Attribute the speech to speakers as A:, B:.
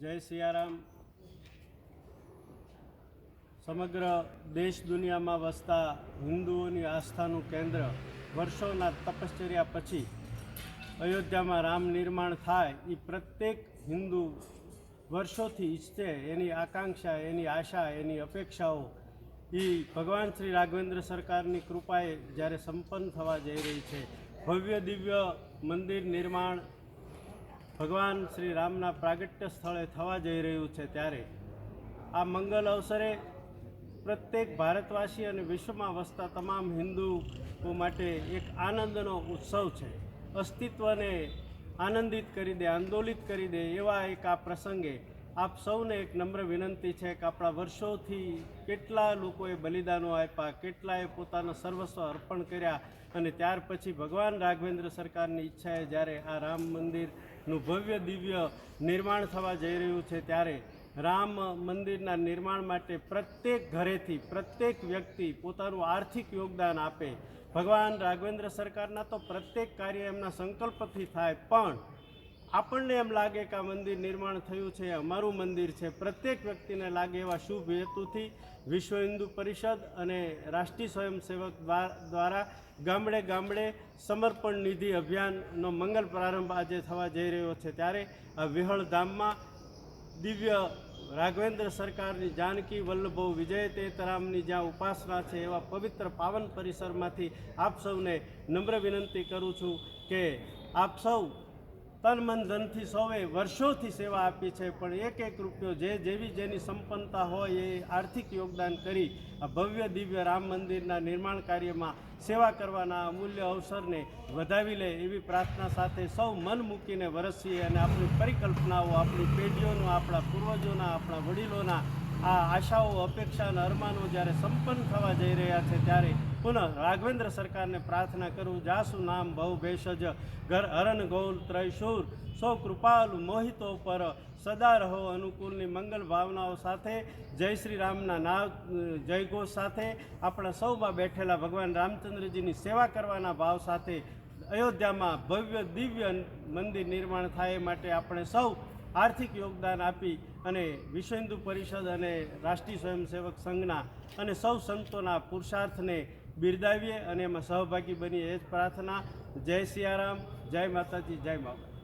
A: જય સિયારામ. સમગ્ર દેશ દુનિયામાં વસતા હિન્દુઓની આસ્થાનું કેન્દ્ર વર્ષોના તપશ્ચર્યા પછી અયોધ્યામાં રામ નિર્માણ થાય એ પ્રત્યેક હિન્દુ વર્ષોથી ઈચ્છે, એની આકાંક્ષા, એની આશા, એની અપેક્ષાઓ એ ભગવાન શ્રી રાઘવેન્દ્ર સરકારની કૃપાએ જ્યારે સંપન્ન થવા જઈ રહી છે. ભવ્ય દિવ્ય મંદિર નિર્માણ ભગવાન શ્રી રામના પ્રાગટ્ય સ્થળે થવા જઈ રહ્યું છે ત્યારે આ મંગલ અવસરે પ્રત્યેક ભારતવાસી અને વિશ્વમાં વસતા તમામ હિન્દુઓ માટે એક આનંદનો ઉત્સવ છે. અસ્તિત્વને આનંદિત કરી દે, આંદોલિત કરી દે એવા એક આ પ્રસંગે આપ સૌને એક નમ્ર વિનંતી છે કે આપણા વર્ષોથી કેટલા લોકોએ બલિદાનો આપ્યા, કેટલાએ પોતાના સર્વસ્વ અર્પણ કર્યા અને ત્યાર પછી ભગવાન રાઘવેન્દ્ર સરકારની ઈચ્છાએ જ્યારે આ રામ મંદિરનું ભવ્ય દિવ્ય નિર્માણ થવા જઈ રહ્યું છે ત્યારે રામ મંદિરના નિર્માણ માટે પ્રત્યેક ઘરેથી પ્રત્યેક વ્યક્તિ પોતાનું આર્થિક યોગદાન આપે. ભગવાન રાઘવેન્દ્ર સરકારના તો પ્રત્યેક કાર્ય એમના સંકલ્પથી થાય, પણ આપણને એમ લાગે કે આ મંદિર નિર્માણ થયું છે, અમારું મંદિર છે. પ્રત્યેક વ્યક્તિને લાગે એવા શુભ હેતુથી વિશ્વ હિન્દુ પરિષદ અને રાષ્ટ્રીય સ્વયંસેવક દ્વા- દ્વારા ગામડે ગામડે સમર્પણ નિધિ અભિયાનનો મંગલ પ્રારંભ આજે થવા જઈ રહ્યો છે. ત્યારે આ વિહળ ધામમાં દિવ્ય રાઘવેન્દ્ર સરકારની જાનકી વલ્લભો વિજય તેતરામની જ્યાં ઉપાસના છે, એવા પવિત્ર પાવન પરિસરમાંથી આપ સૌને નમ્ર વિનંતી કરું છું કે આપ સૌ તન મન ધનથી સૌએ વર્ષોથી સેવા આપી છે, પણ એક એક રૂપિયો જે જેવી જેની સંપન્નતા હોય એ આર્થિક યોગદાન કરી આ ભવ્ય, દિવ્ય રામ મંદિરના નિર્માણ કાર્યમાં સેવા કરવાના અમૂલ્ય અવસરને વધાવી લે એવી પ્રાર્થના સાથે સૌ મન મૂકીને વરસીએ અને આપણી પરિકલ્પનાઓ, આપણી પેઢીઓનું, આપણા પૂર્વજોના, આપણા વડીલોના આ આશાઓ, અપેક્ષા અને અરમાનો જ્યારે સંપન્ન થવા જઈ રહ્યા છે, ત્યારે પુનઃ રાઘવેન્દ્ર સરકારને પ્રાર્થના કરું, જાસુ નામ બહુ ભેષજ, ઘર હરણ ગૌલ ત્રૈશૂર, સૌ કૃપાલુ મોહિતો પર સદા રહો અનુકૂળની મંગલ ભાવનાઓ સાથે, જય શ્રી રામના નામ જયઘોષ સાથે, આપણા સૌમાં બેઠેલા ભગવાન રામચંદ્રજીની સેવા કરવાના ભાવ સાથે, અયોધ્યામાં ભવ્ય દિવ્ય મંદિર નિર્માણ થાય એ માટે આપણે સૌ આર્થિક યોગદાન આપી અને વિશ્વ હિન્દુ પરિષદ અને રાષ્ટ્રીય સ્વયંસેવક સંઘના અને સૌ સંતોના પુરુષાર્થને બિરદાવીએ અને એમાં સહભાગી બનીએ. એ જ પ્રાર્થના. જય સિયારામ જય માતાજી જય બાબા